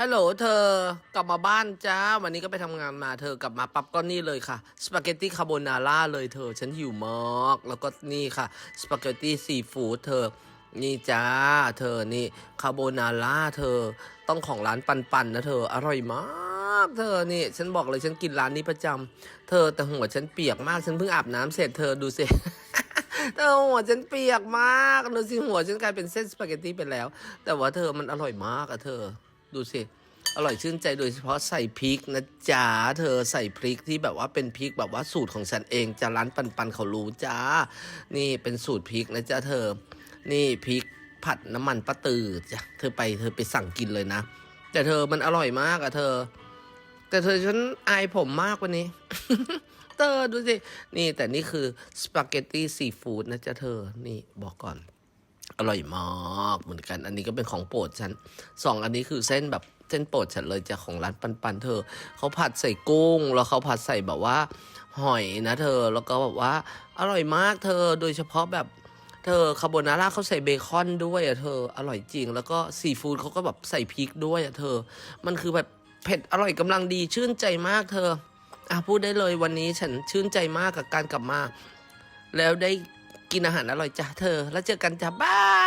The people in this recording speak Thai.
ฮัลโหลเธอกลับมาบ้านจ้า วันนี้ก็ไปทำงานมาเธอกลับมาปั๊บก็นี่เลยค่ะสปาเกตตี้คาโบนาร่าเลยเธอ ฉันหิวมากแล้วก็นี่ค่ะสปาเกตตี้ซีฟู้ดเธอ นี่จ้า เธอนี่คาโบนาร่าเธอต้องของร้านปันปันนะเธออร่อยมากเธอนี่ ฉันบอกเลยฉันกินร้านนี้ประจำเธอแต่หัวฉันเปียกมากฉันเพิ่งอาบน้ำเสร็จเธอดูสิเธอหัวฉันเปียกมากดูสิหัวฉันกลายเป็นเส้นสปาเกตตี้ไปแล้ว แต่ว่าเธอมันอร่อยมากอะเธอ ดูสิ อร่อยชื่นใจโดยเฉพาะใส่พริกนะจ๊ะเธอใส่พริกที่แบบว่าเป็นพริกแบบว่าสูตรของฉันเองจะร้านปันปันเขารู้จ้า นี่เป็นสูตรพริกนะจ๊ะเธอ นี่พริกผัดน้ำมันปลาตือจ้ะเธอไปเธอไปสั่งกินเลยนะ แต่เธอมันอร่อยมากอะเธอ แต่เธอฉันอายผมมากวันนี้เธอดูสิ นี่แต่นี่คือสปาเกตตี้ซีฟู้ดนะจ๊ะเธอ นี่บอกก่อน อร่อยมากเหมือนกัน อันนี้ก็เป็นของโปรดฉันสองอันนี้คือเส้นแบบเส้นโปรดฉันเลยจากของร้านปันปันเธอ เขาผัดใส่กุ้ง แล้วเขาผัดใส่แบบว่าหอยนะเธอ แล้วก็แบบว่าอร่อยมากเธอ โดยเฉพาะแบบเธอคาโบนาร่าเขาใส่เบคอนด้วยอะเธอ อร่อยจริง แล้วก็ซีฟู้ดเขาก็แบบใส่พริกด้วยอะเธอ มันคือแบบเผ็ดอร่อยกำลังดีชื่นใจมากเธอ อะพูดได้เลยวันนี้ฉันชื่นใจมากกับการกลับมา แล้วได้ กินอาหารอร่อยจ้ะเธอ แล้วเจอกันจ้ะบา